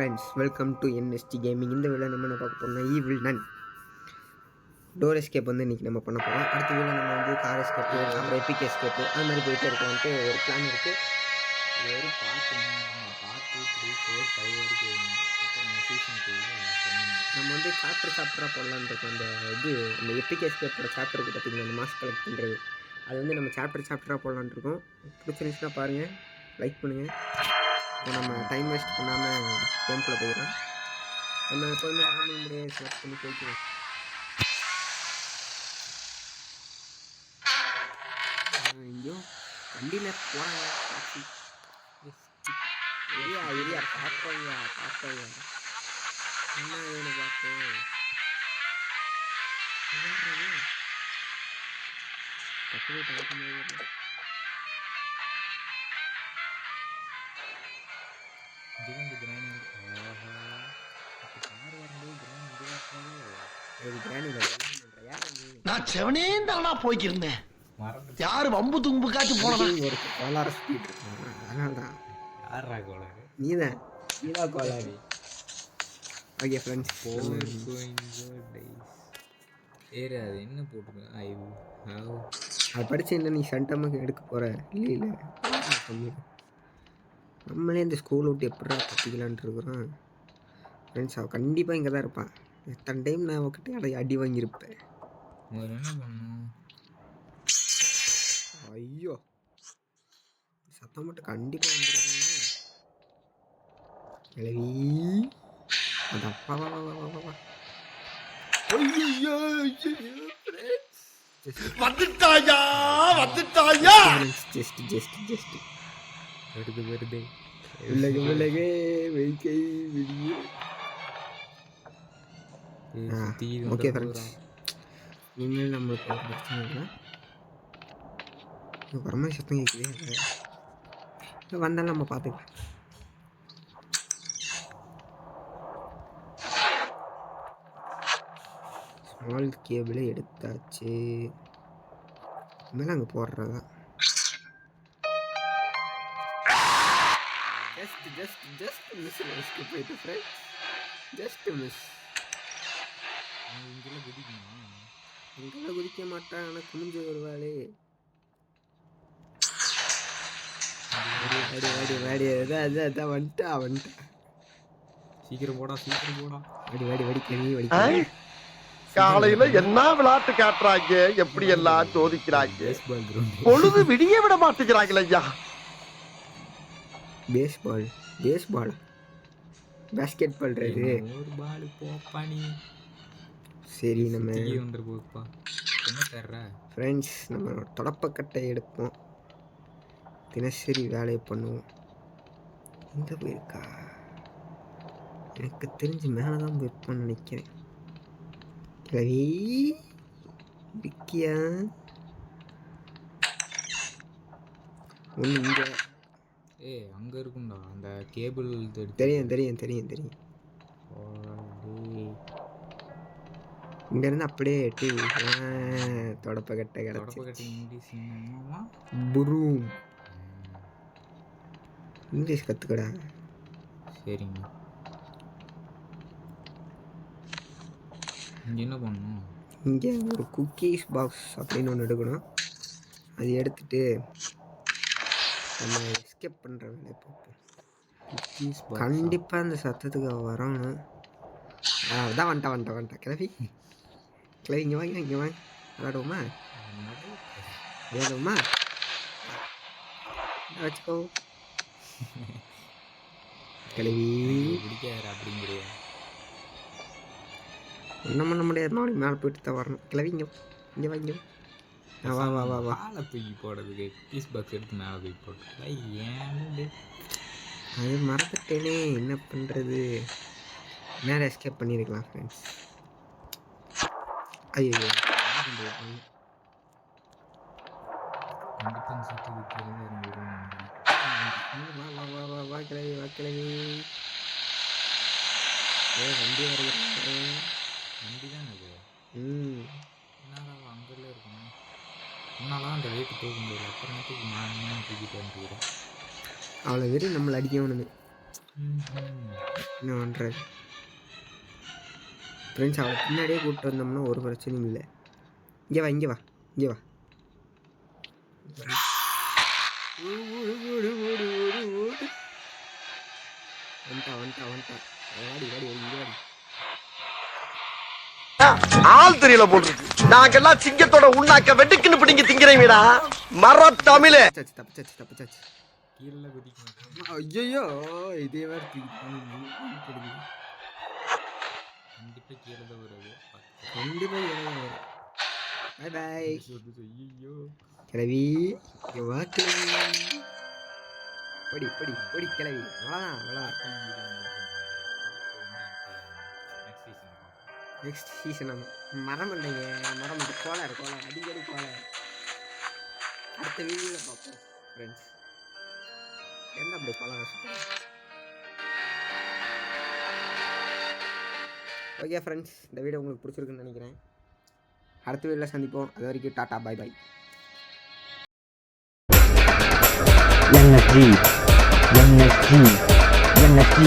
Friends welcome to NST gaming இந்த video நம்ம என்ன பார்க்க போறோம்னா ஈவில் நன் டோர் எஸ்கேப் வந்து இன்றைக்கி நம்ம பண்ண போகிறோம் அடுத்த வீடியோ நம்ம வந்து கார் எஸ்கேப்பு அப்புறம் எபிக் எஸ்கேப்பு அது மாதிரி போயிட்டே இருக்கலான்ட்டு ஒரு பிளான் இருக்குது வரையும் பார்ட் ஒன்று part two three four five வரைக்கும் வேணும். அப்புறம் சீசன் டூவில் நம்ம வந்து சாப்டர் சாப்டராக போடலான்னு இருக்கோம் அந்த இது அந்த எபிக் எஸ்கேப்போட சாப்டர் இருக்குது பார்த்தீங்களா அந்த மாஸ்க் கலெக்ட் பண்ணுறது அது வந்து நம்ம சாப்டர் சாப்டராக போடலான்னு இருக்கோம் பிடிச்சிருந்துச்சுன்னா பாருங்கள் லைக் பண்ணுங்கள் இப்போ நம்ம டைம் வேஸ்ட் பண்ணாமல் கேம்ப்பில் போயிடலாம். நம்ம எப்போதுமே நார்மல் முறையை செலக்ட் பண்ணி போய்க்கிறோம் ஐயோ வண்டியில் போனாங்க டாக்ஸி இல்லையா இல்லையா பார்ப்பையா பார்ப்பையா என்ன வேணும் பார்ப்போம். டக்குனு டக்குனு இதுதான் இந்த கிராணி ஆஹா இப்போ கார் வரும்போது கிராணி இதுவாக ஒரு கிராணியில் யார் அது? நான் செவனேந்தானா போய்க்கிருந்தேன். மறந்து யாரு வம்பு போனதா? ஒரு கோளார சுற்றிட்டு இருக்கான் அதனால தான் யாரா கோளாறு? நீதான் நீதா கோளாறு. Okay friends for going days ஏறு அது என்ன போட்டிருக்கு ஐ அதை படிச்சு என்ன நீ சண்டமாக எடுக்க போகிற இல்லை இல்லை. நம்மளே இந்த ஸ்கூல் விட்டு எப்படா தப்பிக்கலான்ட்டு இருக்கிறோம். ஃப்ரெண்ட்ஸ் அவள் கண்டிப்பாக இங்கே தான் இருப்பான் எத்தனை டைம் நான் அவகிட்ட அடி அடி வாங்கியிருப்பேன். என்ன ஐயோ. சத்தம் மட்டும் கண்டிப்பாக வந்துருக்காங்க. கிளவி. அது அப்பா வா வா வா வா வா ஐயோ வந்துட்டாயா? வந்துட்டாயா? ஜஸ்ட் ஜஸ்ட் ஜஸ்ட் வருது வருது. உலக உலகே வெய்கை வெளியே ஓகே ஃப்ரெண்ட்ஸ் இனிமேல் நம்மளுக்கு ஒரு பிரச்சனை இல்லை. வரமா சத்தம் கேட்குது இல்லை வந்தாலும் நம்ம பார்த்துக்கலாம். ஸ்மால் கேபிளை எடுத்தாச்சு. இனிமேல் அங்கே போடுறதா ஜஸ்ட் ஜஸ்ட் ஜஸ்ட் மிஸ் மிஸ்க்கு போயிட்டு ஃப்ரெண்ட்ஸ் ஜஸ்ட் மிஸ் இங்கெல்லாம் குதிக்குமா இங்கெல்லாம் குதிக்க மாட்டான். ஆனால் குனிஞ்சு வருவாளே. வாடி வாடி வாடி. அதான் அதான் அதான். வந்துட்டா வந்துட்டா. சீக்கிரம் போடா சீக்கிரம் போடா. வாடி வாடி வாடி. கனி வாடி ஐ, காலையில என்ன விளையாட்டு காட்டுறாங்க? எப்படி எல்லாம் சோதிக்கிறாங்க பொழுது விடிய விட மாட்டேங்கிறாங்களே ஐயா. Baseball baseball basketball இது ஒரு பால் போப்பா நீ. சரி நம்ம வந்துரு போப்பா என்ன தர்ற? ஃப்ரெண்ட்ஸ் நம்ம தொடப்பக்கட்டை எடுப்போம். தினசரி வேலையை பண்ணுவோம். எங்கே போயிருக்கா? எனக்கு தெரிஞ்சு மேலே தான் போயிருப்போம்னு நினைக்கிறேன். கிழவி இருக்கியா? ஒன்று இங்கே. ஏய் அங்க இருக்கும்டா. அந்த கேபிள் தெரியும் தெரியும் தெரியும் தெரியும். இங்கேருந்து அப்படியே எட்டி தொடப்பக்கட்டை தொடப்ப கிடச்சி புரூம் இங்கிலீஷ் கற்றுக்கடா சரிங்க இங்க என்ன பண்ணணும்? இங்கே ஒரு குக்கீஸ் பாக்ஸ் அப்படின்னு ஒன்று எடுக்கணும். அது எடுத்துட்டு நம்ம எஸ்கேப் பண்ணுற வேலையை பார்ப்போம் கண்டிப்பாக அந்த சத்தத்துக்கு வரணும் அதான் வந்துட்டா வந்துட்டா வந்துட்டா கிளவி. கிளவி இங்கே வாங்க இங்கே வாங்க விளாடுவோமா வேணுமா இந்தா வச்சுக்கோ. கிளவி. பிடிக்காது அப்படிங்கிறியா. ஒன்றும் பண்ண முடியாது. நாளைக்கு மேலே போயிட்டு தான் வரணும். கிளவி இங்கே இங்கே இங்கே வா. ஆ, வா வா வா வா ஆளை தூக்கி போடுறதுக்கு குக்கீஸ் பாக்ஸ் எடுத்து மேலே தூக்கி போட்டு ஏன்னு அது மறந்துட்டேனே என்ன பண்ணுறது நேரம் எஸ்கேப் பண்ணியிருக்கலாம் ஃப்ரெண்ட்ஸ் ஐயோ கண்டிப்பாக அந்த சத்தத்துக்கு தெரிஞ்சு இறங்கிடும் வா வா வா வா வா கிளவி வா கிளவி. ஏ வண்டி வருகிறது வண்டி தான் அது? முன்னாலாம் அந்த வெயிட் தூக்க முடியல அப்புறமேட்டுக்கு நான் தூக்கிட்டு வந்துக்கிறேன் அவ்வளோ வெறும் நம்மளை அடிக்கணுமே என்ன பண்ணுறது ஃப்ரெண்ட்ஸ் அவளை பின்னாடியே கூப்பிட்டு வந்தோம்னா ஒரு பிரச்சனையும் இல்லை. இங்கே வா இங்கே வா இங்கே வா. வந்துட்டா வந்துட்டா வந்துட்டா. வாடி வாடி இங்கே வாடி. ஆள் தெரியல போட்டுருக்கு நாங்கெல்லாம் சிங்கத்தோட உண்ணாக்க வெட்டுக்குன்னு பிடிங்க திங்கிறீங்கடா மர தமிழே. ஐயோ இதே வேறு தூக்கி கண்டிப்பாக கீழே தான் வருது கண்டிப்பாக பாய் பாய் ஐயோ கிளவி வா கிளவி படி படி படி கிளவி அவ்வளோதான் அவ்வளோதான் நெக்ஸ்ட் சீசன் மரம் இல்லைங்க மரம் இல்லை கோளாறு கோளாறு. அடிக்கடி கோளாறு. அடுத்த வீடியோவில் பார்ப்போம் ஃப்ரெண்ட்ஸ் என்ன அப்படி கோளாறு? ஓகே ஃப்ரெண்ட்ஸ் இந்த வீடியோ உங்களுக்கு பிடிச்சிருக்குன்னு நினைக்கிறேன். அடுத்த வீடியோவில் சந்திப்போம். அது வரைக்கும் tata bye bye NSG NSG NSG